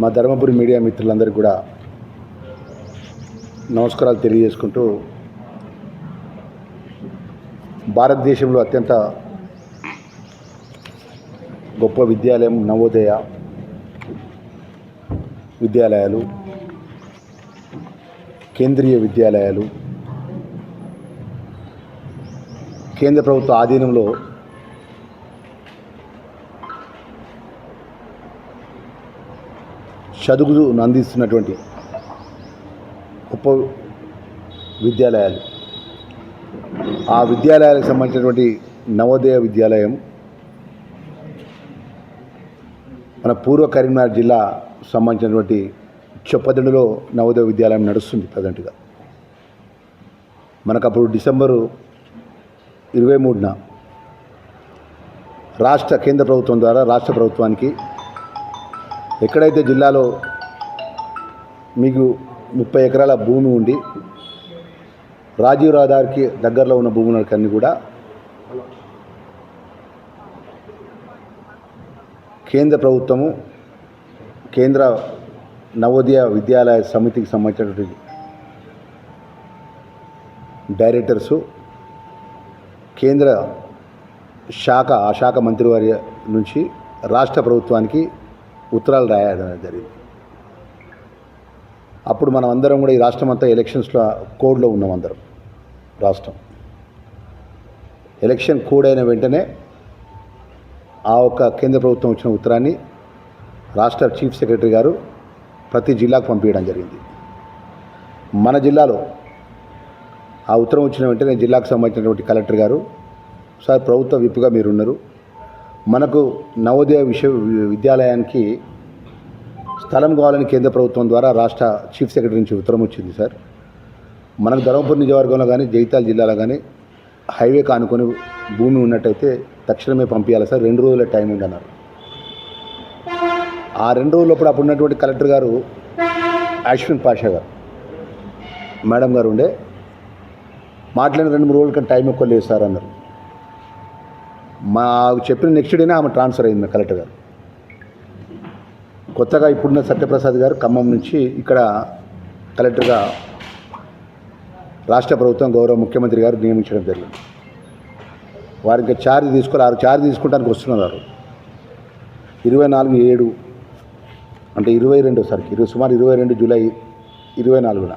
మా ధర్మపురి మీడియా మిత్రులందరికీ కూడా నమస్కారాలు తెలియజేసుకుంటూ భారతదేశంలో అత్యంత గొప్ప విద్యాలయం నవోదయ విద్యాలయాలు కేంద్రీయ విద్యాలయాలు కేంద్ర ప్రభుత్వ ఆధీనంలో చదువులు అందిస్తున్నటువంటి ఉప విద్యాలయాలు ఆ విద్యాలయాలకు సంబంధించినటువంటి నవోదయ విద్యాలయం మన పూర్వ కరీంనగర్ జిల్లా సంబంధించినటువంటి చొప్పదండులో నవోదయ విద్యాలయం నడుస్తుంది ప్రజెంట్గా. మనకు అప్పుడు డిసెంబరు ఇరవై మూడున రాష్ట్ర కేంద్ర ప్రభుత్వం ద్వారా రాష్ట్ర ప్రభుత్వానికి ఎక్కడైతే జిల్లాలో మీకు ముప్పై ఎకరాల భూమి ఉండి రాజీవ్ రహదారికి దగ్గరలో ఉన్న భూములకన్నీ కూడా కేంద్ర ప్రభుత్వము కేంద్ర నవోదయ విద్యాలయ సమితికి సంబంధించినటువంటి డైరెక్టర్సు కేంద్ర శాఖ ఆ శాఖ మంత్రివారి నుంచి రాష్ట్ర ప్రభుత్వానికి ఉత్తరాలు రాయడం జరిగింది. అప్పుడు మనం అందరం కూడా ఈ రాష్ట్రం అంతా ఎలక్షన్స్లో కోడ్లో ఉన్నాం అందరం రాష్ట్రం. ఎలక్షన్ కోడ్ అయిన వెంటనే ఆ ఒక్క కేంద్ర ప్రభుత్వం వచ్చిన ఉత్తరాన్ని రాష్ట్ర చీఫ్ సెక్రటరీ గారు ప్రతి జిల్లాకు పంపించడం జరిగింది. మన జిల్లాలో ఆ ఉత్తరం వచ్చిన వెంటనే జిల్లాకు సంబంధించినటువంటి కలెక్టర్ గారు సార్ ప్రభుత్వ విప్పుగా మీరున్నారు. మనకు నవోదయ విశ్వ విద్యాలయానికి స్థలం కావాలని కేంద్ర ప్రభుత్వం ద్వారా రాష్ట్ర చీఫ్ సెక్రటరీ నుంచి ఉత్తరం వచ్చింది సార్. మనకు ధర్మపురి నియోజకవర్గంలో కానీ జగిత్యాల జిల్లాలో కానీ హైవే కానుకొని భూమి ఉన్నట్టయితే తక్షణమే పంపించాలి సార్. రెండు రోజుల టైం ఉంది అన్నారు ఆ రెండు రోజులప్పుడు అప్పుడు ఉన్నటువంటి కలెక్టర్ గారు అశ్విన్ పాషా గారు మేడం గారు ఉండే మాట్లాడిన రెండు మూడు రోజుల కంటే టైం ఎక్కువ లేదు సార్ అన్నారు. మా చెప్పిన నెక్స్ట్ డేనే ఆమె ట్రాన్స్ఫర్ అయింది కలెక్టర్ గారు. కొత్తగా ఇప్పుడున్న సత్యప్రసాద్ గారు ఖమ్మం నుంచి ఇక్కడ కలెక్టర్గా రాష్ట్ర ప్రభుత్వం గౌరవ ముఖ్యమంత్రి గారు నియమించడం జరిగింది. వారికి ఛార్జ్ తీసుకొని ఆరు ఛార్జ్ తీసుకుంటానికి వస్తున్నారు. ఇరవై నాలుగు ఏడు అంటే ఇరవై రెండు సార్కి ఇరవై సుమారు ఇరవై రెండు జూలై ఇరవై నాలుగున.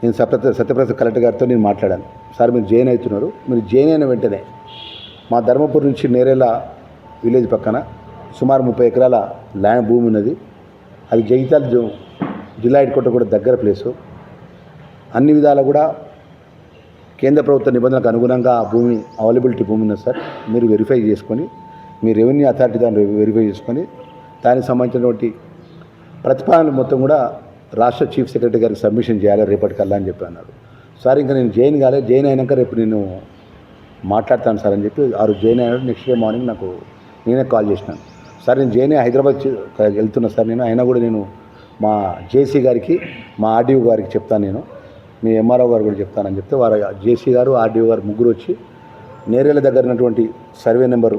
నేను సత్య సత్యప్రసాద్ కలెక్టర్ గారితో నేను మాట్లాడాను. సార్ మీరు జైన్ అవుతున్నారు. మీరు జైన్ అయిన వెంటనే మా ధర్మపూర్ నుంచి నేరేలా విలేజ్ పక్కన సుమారు ముప్పై ఎకరాల ల్యాండ్ భూమి ఉన్నది. అది జగిత్యాల జిల్లా హెడ్కోట కూడా దగ్గర ప్లేసు. అన్ని విధాలా కూడా కేంద్ర ప్రభుత్వ నిబంధనలకు అనుగుణంగా ఆ భూమి అవైలబిలిటీ భూమి ఉన్నది సార్. మీరు వెరిఫై చేసుకొని మీ రెవెన్యూ అథారిటీ దాన్ని వెరిఫై చేసుకొని దానికి సంబంధించినటువంటి ప్రతిపాదనలు మొత్తం కూడా రాష్ట్ర చీఫ్ సెక్రటరీ గారికి సబ్మిషన్ చేయాలి రేపటికల్లా అని చెప్పి అన్నాడు సార్ ఇంకా నేను జైన్ కాలే జైన్ అయినాక రేపు నేను మాట్లాడతాను సార్ అని చెప్పి ఆరు జైన్ అయినాడు. నెక్స్ట్ డే మార్నింగ్ నాకు నేనే కాల్ చేసినాను. సార్ నేను జైన్ హైదరాబాద్ వెళ్తున్నా సార్ నేను. అయినా కూడా నేను మా జేసీ గారికి మా ఆర్డీఓ గారికి చెప్తాను నేను. మీ ఎంఆర్ఓ గారు కూడా చెప్తానని చెప్తే వారు జేసీ గారు ఆర్డీఓ గారు ముగ్గురు వచ్చి నేరేళ్ళ దగ్గర ఉన్నటువంటి సర్వే నెంబరు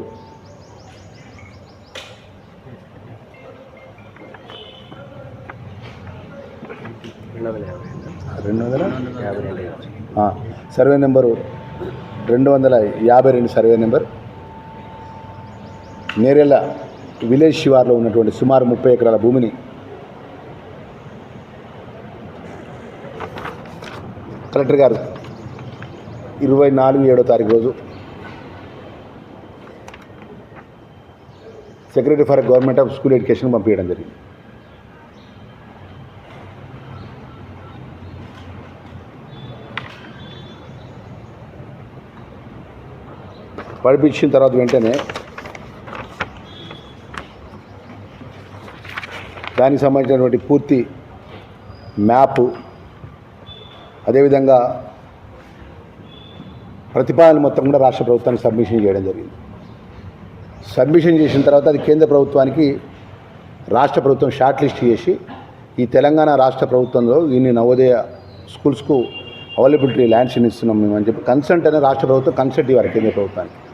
రెండు వందల సర్వే నెంబరు రెండు వందల యాభై రెండు సర్వే నెంబర్. నేరెల విలేజ్ శివార్లో ఉన్నటువంటి సుమారు ముప్పై ఎకరాల భూమిని కలెక్టర్ గారు ఇరవై నాలుగు ఏడో తారీఖు రోజు secretary for government of school education పంపించడం జరిగింది. పడిపించిన తర్వాత వెంటనే దానికి సంబంధించినటువంటి పూర్తి మ్యాపు అదేవిధంగా ప్రతిపాదన మొత్తం కూడా రాష్ట్ర ప్రభుత్వానికి సబ్మిషన్ చేయడం జరిగింది. సబ్మిషన్ చేసిన తర్వాత అది కేంద్ర ప్రభుత్వానికి రాష్ట్ర ప్రభుత్వం షార్ట్ లిస్ట్ చేసి ఈ తెలంగాణ రాష్ట్ర ప్రభుత్వంలో ఇన్ని నవోదయ స్కూల్స్కు అవైలబిలిటీ ల్యాండ్స్ ఇస్తున్నాం మేము అని చెప్పి కన్సెంట్ అనే రాష్ట్ర ప్రభుత్వం కన్సెంట్ ఇవ్వాలి కేంద్ర ప్రభుత్వానికి.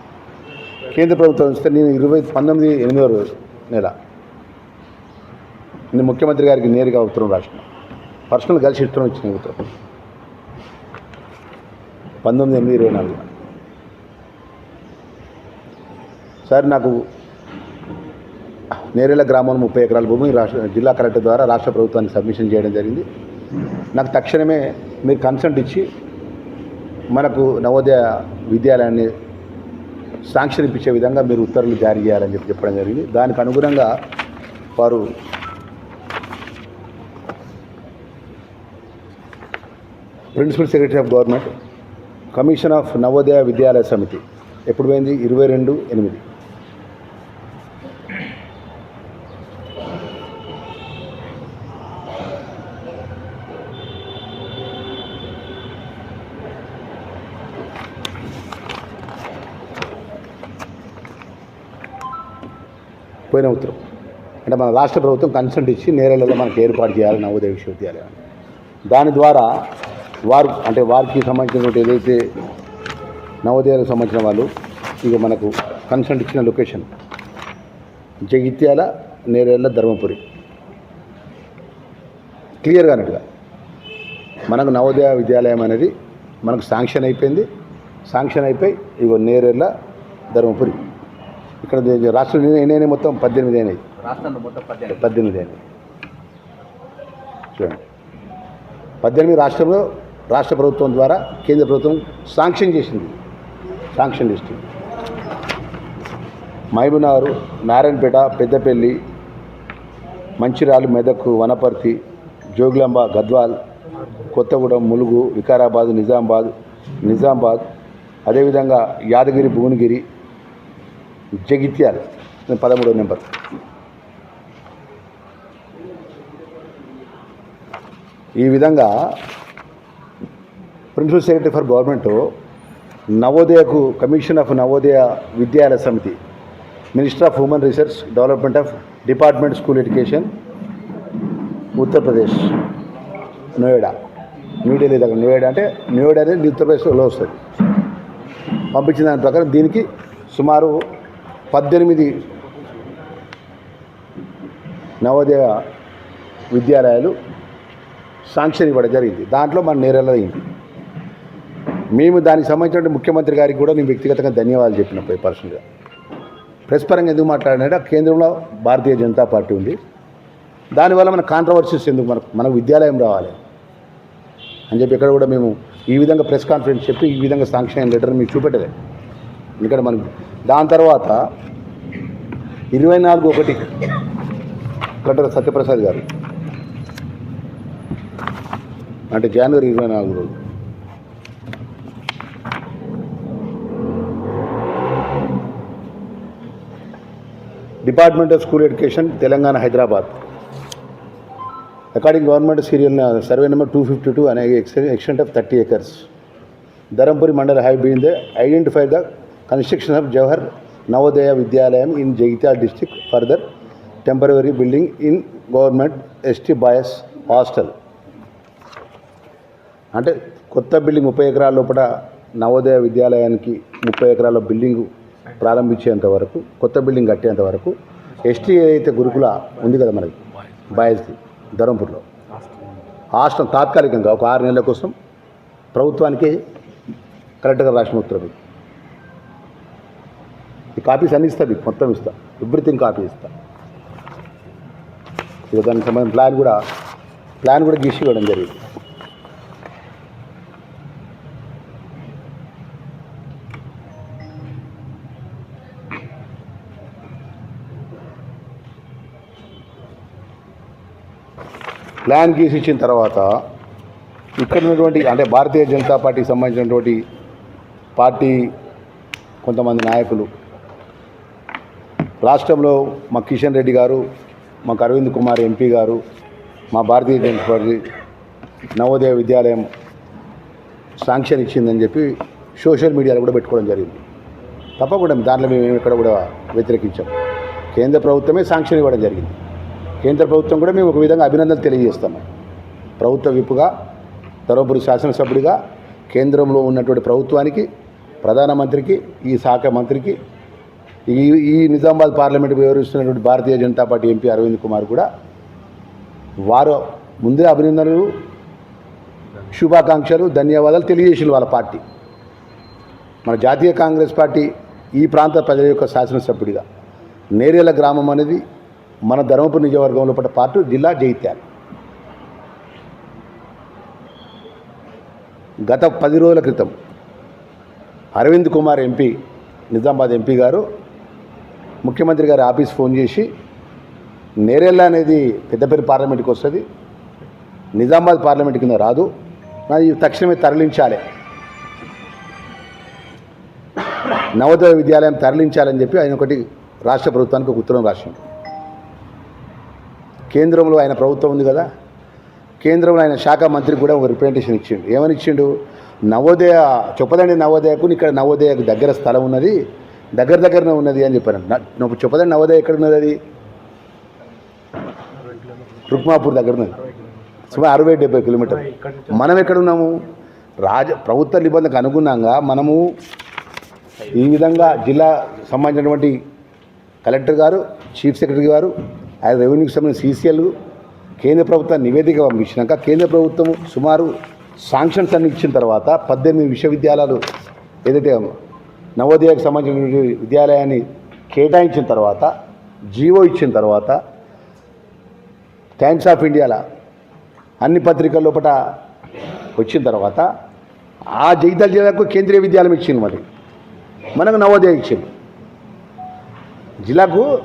కేంద్ర ప్రభుత్వం ఇస్తే నేను ఇరవై పంతొమ్మిది ఎనిమిదో రోజు నెల. నేను ముఖ్యమంత్రి గారికి నేరుగా ఉత్తరం రాసిన. పర్సనల్ కలిసి ఉత్తరం ఇచ్చిన ఉత్తరం. పంతొమ్మిది ఎనిమిది ఇరవై నాలుగు. సార్ నాకు నేరేళ్ళ గ్రామంలో ముప్పై ఎకరాల భూమి రాష్ట్ర జిల్లా కలెక్టర్ ద్వారా రాష్ట్ర ప్రభుత్వానికి సబ్మిషన్ చేయడం జరిగింది. నాకు తక్షణమే మీరు కన్సల్ట్ ఇచ్చి మనకు నవోదయ విద్యాలయాన్ని శాంక్షన్ ఇప్పించే విధంగా మీరు ఉత్తర్వులు జారీ చేయాలని చెప్పి చెప్పడం జరిగింది. దానికి అనుగుణంగా వారు principal secretary of government commission of Navodaya Vidyalaya Samiti ఎప్పుడు పోయింది? ఇరవై రెండు ఎనిమిది. పోయిన ఉత్తరం. అంటే మన రాష్ట్ర ప్రభుత్వం కన్సల్ట్ ఇచ్చి నేరేళ్ళలో మనకు ఏర్పాటు చేయాలి నవోదయ విశ్వవిద్యాలయం దాని ద్వారా వారు అంటే వారికి సంబంధించినటువంటి ఏదైతే నవోదయాలకు సంబంధించిన వాళ్ళు ఇక మనకు కన్సల్ట్ ఇచ్చిన లొకేషన్ జగిత్యాల నేరేళ్ళ ధర్మపురి. క్లియర్గా అన్నట్టుగా మనకు నవోదయ విద్యాలయం అనేది మనకు శాంక్షన్ అయిపోయింది. శాంక్షన్ అయిపోయి ఇగో నేరేళ్ళ ధర్మపురి. ఇక్కడ రాష్ట్రంలో ఎన్ని మొత్తం? పద్దెనిమిది అయినాయి. రాష్ట్రంలో మొత్తం పద్దెనిమిది. పద్దెనిమిది అయినాయి. చూడండి. పద్దెనిమిది రాష్ట్రంలో రాష్ట్ర ప్రభుత్వం ద్వారా కేంద్ర ప్రభుత్వం శాంక్షన్ చేసింది. Sanction list. మహబూబ్నగర్ నారాయణపేట పెద్దపల్లి మంచిర్యాల మెదక్ వనపర్తి జోగులాంబ గద్వాల్ కొత్తగూడెం ములుగు వికారాబాద్ నిజామాబాద్ నిజామాబాద్ అదేవిధంగా యాదగిరి భువనగిరి జగిత్యాల. పదమూడో నెంబర్. ఈ విధంగా principal secretary for government నవోదయకు commission of Navodaya Vidyalaya Samiti minister of human research development of department school education Uttar Pradesh Noida. New Delhi దగ్గర నోయిడా అంటే నోయిడా అనేది ఉత్తరప్రదేశ్లో వస్తుంది. పంపించిన దాని ప్రకారం దీనికి సుమారు పద్దెనిమిది నవోదయ విద్యాలయాలు శాంక్షన్ ఇవ్వడం జరిగింది. దాంట్లో మన నేరెళ్ళ మేము దానికి సంబంధించిన ముఖ్యమంత్రి గారికి కూడా నేను వ్యక్తిగతంగా ధన్యవాదాలు చెప్పిన పర్సనల్గా. ప్రెస్ పరంగా ఎందుకు మాట్లాడినంటే కేంద్రంలో భారతీయ జనతా పార్టీ ఉంది. దానివల్ల మన కాంట్రవర్సీస్ ఎందుకు మనకు మనకు విద్యాలయం రావాలి అని చెప్పి ఇక్కడ కూడా మేము ఈ విధంగా ప్రెస్ కాన్ఫరెన్స్ చెప్పి ఈ విధంగా శాంక్షన్ లెటర్ మీకు చూపెట్టలేదు. ఎందుకంటే మనకు దాని తర్వాత ఇరవై నాలుగు ఒకటి కలెక్టర్ సత్యప్రసాద్ గారు. అంటే జనవరి ఇరవై నాలుగు రోజు. Department of school education Telangana Hyderabad. According government serial survey number two fifty two అనే extent of thirty acres. Dharmapuri mandal have been the identify the construction of Jawahar Navodaya Vidyalayam in Jagtial district further temporary building in government S T boys hostel. అంటే కొత్త building ముప్పై ఎకరాల లోపల నవోదయ విద్యాలయానికి ముప్పై ఎకరాల building ప్రారంభించేంత వరకు కొత్త బిల్డింగ్ కట్టేంత వరకు ఎస్టీ ఏదైతే గురుకుల ఉంది కదా మనకి బాయ్స్ది ధర్మపూర్లో. హాస్టల్ తాత్కాలికంగా ఒక ఆరు నెలల కోసం ప్రభుత్వానికి కరెక్ట్గా రాసిన ఉత్తర్వులు. ఈ కాపీస్ అన్ని ఇస్తా మీకు మొత్తం ఇస్తా. ఎవ్రీథింగ్ కాపీ ఇస్తా. ఇక దానికి సంబంధించిన ప్లాన్ కూడా ప్లాన్ కూడా గీసి ఇవ్వడం జరిగింది. ప్లాన్ గీసి ఇచ్చిన తర్వాత ఇక్కడ ఉన్నటువంటి అంటే భారతీయ జనతా పార్టీకి సంబంధించినటువంటి పార్టీ కొంతమంది నాయకులు రాష్ట్రంలో మా కిషన్ రెడ్డి గారు మాకు అరవింద్ కుమార్ ఎంపీ గారు మా భారతీయ జనతా పార్టీ నవోదయ విద్యాలయం శాంక్షన్ ఇచ్చిందని చెప్పి సోషల్ మీడియాలో కూడా పెట్టుకోవడం జరిగింది. తప్పకుండా దాంట్లో మేము ఇక్కడ కూడా వ్యతిరేకించాం. కేంద్ర ప్రభుత్వమే శాంక్షన్ ఇవ్వడం జరిగింది. కేంద్ర ప్రభుత్వం కూడా మేము ఒక విధంగా అభినందనలు తెలియజేస్తాము. ప్రభుత్వ విప్పుగా ధర్మపురి శాసనసభ్యుడిగా కేంద్రంలో ఉన్నటువంటి ప్రభుత్వానికి ప్రధానమంత్రికి ఈ శాఖ మంత్రికి ఈ ఈ Nizamabad parliament వివరిస్తున్నటువంటి Bharatiya Janata party M P Arvind Kumar కూడా వారు ముందే అభినందనలు శుభాకాంక్షలు ధన్యవాదాలు తెలియజేసింది వాళ్ళ పార్టీ. మన జాతీయ కాంగ్రెస్ పార్టీ ఈ ప్రాంత ప్రజల యొక్క శాసనసభ్యుడిగా. నేరేల గ్రామం అనేది మన ధర్మపురి నియోజకవర్గంలో పట్ల పార్టీ జిల్లా జైత్యాలు గత పది రోజుల క్రితం Arvind Kumar M P Nizamabad M P గారు ముఖ్యమంత్రి గారి ఆఫీస్ ఫోన్ చేసి నేరెళ్ళ అనేది పెద్దపల్లి పార్లమెంట్కి వస్తుంది నిజామాబాద్ పార్లమెంట్ కింద రాదు నాది తక్షణమే తరలించాలి. నవోదయ విద్యాలయం తరలించాలని చెప్పి ఆయన ఒకటి రాష్ట్ర ప్రభుత్వానికి ఒక ఉత్తరం రాసింది కేంద్రంలో ఆయన ప్రభుత్వం ఉంది కదా కేంద్రంలో ఆయన శాఖ మంత్రికి కూడా ఒక రిప్రజెంటేషన్ ఇచ్చిండు. ఏమని ఇచ్చిండు? నవోదయ చొప్పదండి నవోదయకు ఇక్కడ నవోదయకు దగ్గర స్థలం ఉన్నది దగ్గర దగ్గరనే ఉన్నది అని చెప్పాను. నువ్వు చెప్పదండి నవోదయ ఎక్కడ ఉన్నది అది? రుక్మాపూర్ దగ్గర ఉన్నది. సుమారు అరవై డెబ్బై కిలోమీటర్. మనం ఎక్కడున్నాము రాజ ప్రభుత్వ నిబంధనకు అనుగుణంగా మనము ఈ విధంగా జిల్లా సంబంధించినటువంటి కలెక్టర్ గారు చీఫ్ సెక్రటరీ గారు ఆయన రెవెన్యూకి సంబంధించిన సీసీఎల్ కేంద్ర ప్రభుత్వం నివేదిక పంపించినాక కేంద్ర ప్రభుత్వం సుమారు శాంక్షన్స్ అన్ని ఇచ్చిన తర్వాత పద్దెనిమిది విశ్వవిద్యాలయాలు ఏదైతే నవోదయకు సంబంధించిన విద్యాలయాన్ని కేటాయించిన తర్వాత జీవో ఇచ్చిన తర్వాత టైమ్స్ ఆఫ్ ఇండియాలో అన్ని పత్రికల లోపల వచ్చిన తర్వాత ఆ జగితాల జిల్లాకు కేంద్రీయ విద్యాలయం ఇచ్చింది మరి. మనకు నవోదయ ఇచ్చింది. జిల్లాకు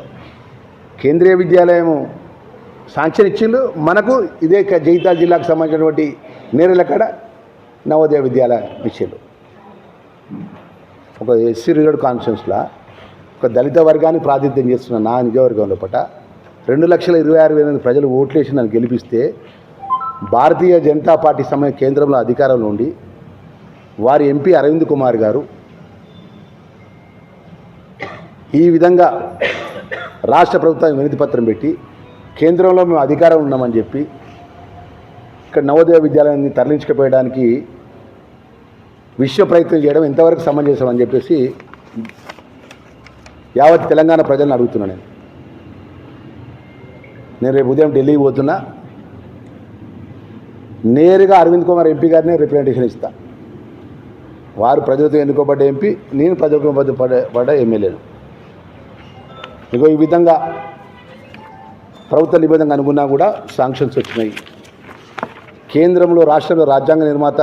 కేంద్రీయ విద్యాలయం శాంక్షన్ ఇచ్చిండు. మనకు ఇదే క- జిల్లాకు సంబంధించినటువంటి నేరెలక్కడ నవోదయ విద్యాలయం ఇచ్చిండు. ఒక ఎస్సీ రిజర్వ్ కాన్ఫరెన్స్లో ఒక దళిత వర్గాన్ని ప్రాతినిధ్యం చేస్తున్న నా నియోజకవర్గం లోపల రెండు లక్షల ఇరవై ఆరు వేల మంది ప్రజలు ఓట్లేసి నన్ను గెలిపిస్తే భారతీయ జనతా పార్టీ సమయ కేంద్రంలో అధికారంలో ఉండి వారి ఎంపీ అరవింద్ కుమార్ గారు ఈ విధంగా రాష్ట్ర ప్రభుత్వానికి వినతి పత్రం పెట్టి కేంద్రంలో మేము అధికారం ఉన్నామని చెప్పి ఇక్కడ నవోదయ విద్యాలయాన్ని తరలించకపోయడానికి విశ్వ ప్రయత్నం చేయడం ఎంతవరకు సమంజసం అని చెప్పేసి యావత్ తెలంగాణ ప్రజలను అడుగుతున్నాను నేను. నేను రేపు ఉదయం ఢిల్లీకి పోతున్నా. నేరుగా అరవింద్ కుమార్ ఎంపీ గారినే రిప్రజెంటేషన్ ఇస్తా. వారు ప్రజలతో ఎన్నుకోబడ్డ ఎంపీ నేను ప్రజలకు పడ్డ పడ్డ ఎమ్మెల్యేను ఇగో ఈ విధంగా ప్రభుత్వ నిబంధనకు అనుగుణంగా కూడా శాంక్షన్స్ వచ్చినాయి. కేంద్రంలో రాష్ట్రంలో రాజ్యాంగ నిర్మాత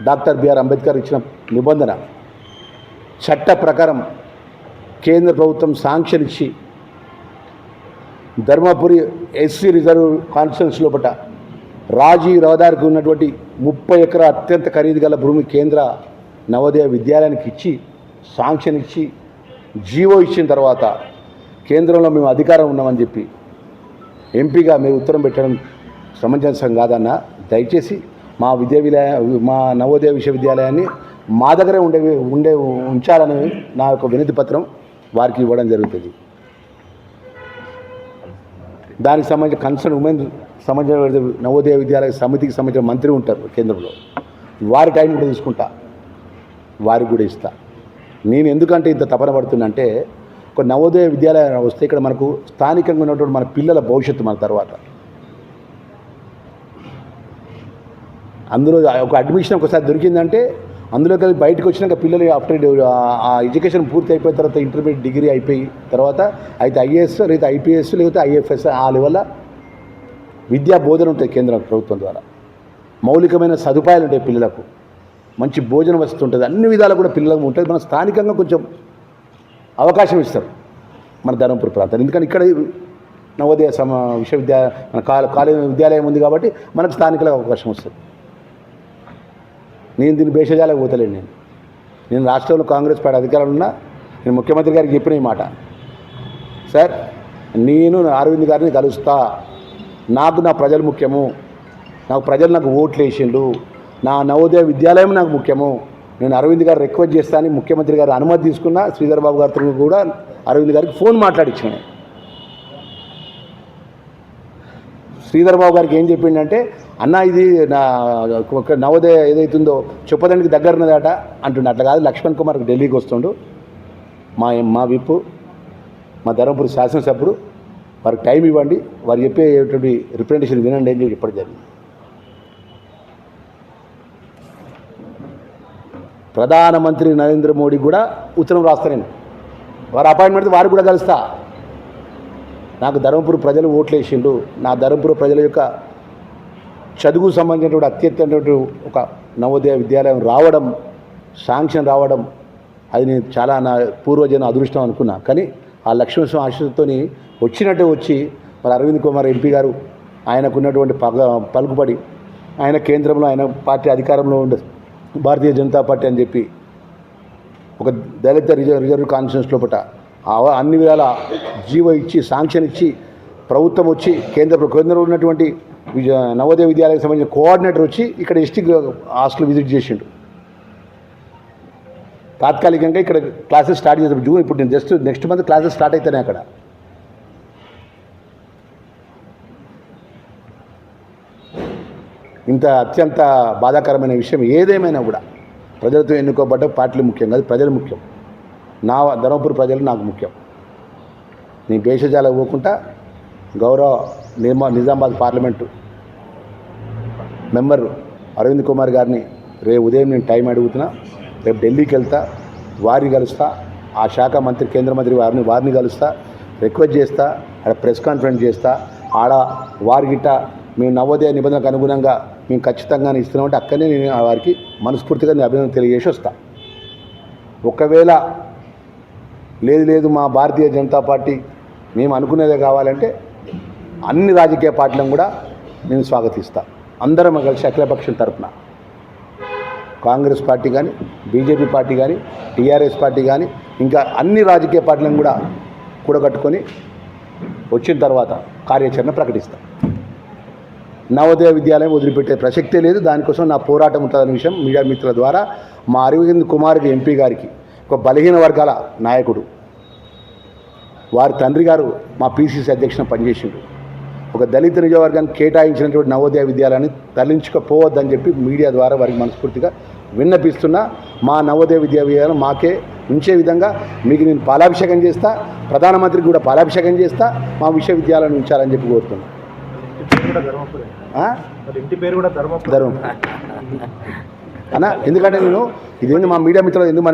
డాక్టర్ బిఆర్ అంబేద్కర్ ఇచ్చిన నిబంధన చట్ట ప్రకారం కేంద్ర ప్రభుత్వం శాంక్షన్ ఇచ్చి ధర్మపురి ఎస్సీ రిజర్వ్ కాన్ఫరెన్స్ లోపల రాజీ రహదారికి ఉన్నటువంటి ముప్పై ఎకరా అత్యంత ఖరీదు గల భూమి కేంద్ర నవోదయ విద్యాలయానికి ఇచ్చి శాంక్షన్ ఇచ్చి జీవో ఇచ్చిన తర్వాత కేంద్రంలో మేము అధికారం ఉన్నామని చెప్పి ఎంపీగా మీరు ఉత్తరం పెట్టడం సమంజసం కాదన్న దయచేసి మా విద్యా విలయ మా నవోదయ విశ్వవిద్యాలయాన్ని మా దగ్గరే ఉండే ఉండే ఉంచాలని నా యొక్క వినతి పత్రం వారికి ఇవ్వడం జరుగుతుంది. దానికి సంబంధించిన కన్సర్న్ ఉమెన్ సంబంధించిన నవోదయ విద్యాలయ సమితికి సంబంధించిన మంత్రి ఉంటారు కేంద్రంలో. వారి టైం కూడా తీసుకుంటా. వారికి కూడా ఇస్తా. నేను ఎందుకంటే ఇంత తపన పడుతున్నంటే ఒక నవోదయ విద్యాలయం వస్తే ఇక్కడ మనకు స్థానికంగా ఉన్నటువంటి మన పిల్లల భవిష్యత్తు మన తర్వాత. అందులో ఒక అడ్మిషన్ ఒకసారి దొరికిందంటే అందులో కలిసి బయటకు వచ్చినాక పిల్లలు ఆఫ్టర్ ఆ ఎడ్యుకేషన్ పూర్తి అయిపోయిన తర్వాత ఇంటర్మీడియట్ డిగ్రీ అయిపోయి తర్వాత అయితే ఐఏఎస్ లేదా ఐపీఎస్ లేకపోతే ఐఎఫ్ఎస్ ఆ లెవెల్లో విద్యా బోధన ఉంటుంది కేంద్ర ప్రభుత్వం ద్వారా. మౌలికమైన సదుపాయాలు ఉంటాయి పిల్లలకు. మంచి భోజన వసతి ఉంటుంది. అన్ని విధాలు కూడా పిల్లలకు ఉంటుంది మనం స్థానికంగా కొంచెం అవకాశం ఇస్తారు. మన ధర్మపురి ప్రాంతం ఎందుకంటే ఇక్కడ నవోదయ సమ విశ్వవిద్యాలయ మన కాల కాలేజీ విద్యాలయం ఉంది కాబట్టి మనకు స్థానికులకు అవకాశం వస్తుంది. నేను దీన్ని భేషజాలకు పోతలేను నేను. నేను రాష్ట్రంలో కాంగ్రెస్ పార్టీ అధికారంలో ఉన్నా నేను ముఖ్యమంత్రి గారికి చెప్పిన ఈ మాట. సార్ నేను అరవింద్ గారిని కలుస్తా. నాకు నా ప్రజలు ముఖ్యము. నాకు ప్రజలు నాకు ఓట్లు వేసిండు నా నవోదయ విద్యాలయం నాకు ముఖ్యము. నేను అరవింద్ గారు రిక్వెస్ట్ చేస్తానని ముఖ్యమంత్రి గారు అనుమతి తీసుకున్న. శ్రీధర్ బాబు గారితో కూడా అరవింద్ గారికి ఫోన్ మాట్లాడించాను శ్రీధర్బాబు గారికి ఏం చెప్పిండంటే అన్న ఇది నా ఒక నవోదయ ఏదైతుందో చెప్పదానికి దగ్గర ఉన్నదట అంటుండే. అట్లా కాదు లక్ష్మణ్ కుమార్ ఢిల్లీకి వస్తుండు. మా మా విప్పు మా ధర్మపురి శాసనసభ్యుడు వారికి టైం ఇవ్వండి. వారు చెప్పేటువంటి రిప్రజెంటేషన్ వినండి అని చెప్పి జరిగింది. ప్రధానమంత్రి నరేంద్ర మోడీ కూడా ఉత్తరం రాస్తా నేను. వారి అపాయింట్మెంట్ వారికి కూడా కలుస్తా. నాకు ధర్మపురి ప్రజలు ఓట్లేసిండు నా ధర్మపురి ప్రజల యొక్క చదువుకు సంబంధించినటువంటి అత్యంతటువంటి ఒక నవోదయ విద్యాలయం రావడం శాంక్షన్ రావడం అది నేను చాలా నా పూర్వజన అదృష్టం అనుకున్నా. కానీ ఆ లక్ష్మీస్వామి ఆశతో వచ్చినట్టే వచ్చి మరి అరవింద్ కుమార్ ఎంపీ గారు ఆయనకున్నటువంటి పగ పలుకుబడి ఆయన కేంద్రంలో ఆయన పార్టీ అధికారంలో ఉండే భారతీయ జనతా పార్టీ అని చెప్పి ఒక దళిత రిజర్వ్ రిజర్వ్ కాన్ఫరెన్స్ లోపల అన్ని విధాల జీవో ఇచ్చి శాంక్షన్ ఇచ్చి ప్రభుత్వం వచ్చి కేంద్ర కేంద్రంలో ఉన్నటువంటి నవోదయ విద్యాలయానికి సంబంధించిన కోఆర్డినేటర్ వచ్చి ఇక్కడ డిస్టిక్ హాస్టల్ విజిట్ చేసిండు. తాత్కాలికంగా ఇక్కడ క్లాసెస్ స్టార్ట్ చేద్దాం. జూన్ ఇప్పుడు నేను just next month classes start అవుతాయి అక్కడ. ఇంత అత్యంత బాధాకరమైన విషయం ఏదేమైనా కూడా ప్రజలతో ఎన్నుకోబడ్డ పార్టీలు ముఖ్యం కాదు ప్రజలు ముఖ్యం. నా ధర్మపురి ప్రజలు నాకు ముఖ్యం. నీ భేషజాల ఇవ్వకుండా గౌరవ నిర్మా నిజామాబాద్ పార్లమెంటు మెంబర్ అరవింద్ కుమార్ గారిని రేపు ఉదయం నేను టైం అడుగుతున్నా రేపు ఢిల్లీకి వెళ్తా వారిని కలుస్తా ఆ శాఖ మంత్రి కేంద్ర మంత్రి వారిని వారిని కలుస్తా రిక్వెస్ట్ చేస్తా ఆడ ప్రెస్ కాన్ఫరెన్స్ చేస్తా ఆడ వారి గిట్ట మేము నవోదయ నిబంధనలకు అనుగుణంగా మేము ఖచ్చితంగా ఇస్తున్నామంటే అక్కడనే నేను ఆ వారికి మనస్ఫూర్తిగా నేను అభినందన తెలియజేసి వస్తా. ఒకవేళ లేదు లేదు మా భారతీయ జనతా పార్టీ మేము అనుకునేదే కావాలంటే అన్ని రాజకీయ పార్టీలను కూడా నేను స్వాగతిస్తా. అందరం కలిసి అఖిలపక్షం తరఫున కాంగ్రెస్ పార్టీ కానీ బీజేపీ పార్టీ కానీ టీఆర్ఎస్ పార్టీ కానీ ఇంకా అన్ని రాజకీయ పార్టీలను కూడా కూడగట్టుకొని వచ్చిన తర్వాత కార్యాచరణ ప్రకటిస్తాం. నవోదయ విద్యాలయం వదిలిపెట్టే ప్రసక్తే లేదు. దానికోసం నా పోరాటం ఉంటుందనే విషయం మీడియా మిత్రుల ద్వారా మా అరవింద్ కుమార్కి ఎంపీ గారికి ఒక బలహీన వర్గాల నాయకుడు వారి తండ్రి గారు మా పీసీసీ అధ్యక్షున పనిచేసిండు. ఒక దళిత నియోజకవర్గానికి కేటాయించినటువంటి నవోదయ విద్యాలయాన్ని తరలించకపోవద్దని చెప్పి మీడియా ద్వారా వారికి మనస్ఫూర్తిగా విన్నపిస్తున్నా. మా నవోదయ విద్యా విద్యాలయం మాకే ఉంచే విధంగా మీకు నేను పాలాభిషేకం చేస్తా. ప్రధానమంత్రికి కూడా పాలాభిషేకం చేస్తా. మా విశ్వవిద్యాలయం ఉంచాలని చెప్పి కోరుతున్నాను ఇంటి పేరు కూడా ధర్మం. అన్న ఎందుకంటే నేను ఇదేంటి మా మీడియా మిత్రులు ఎందుకు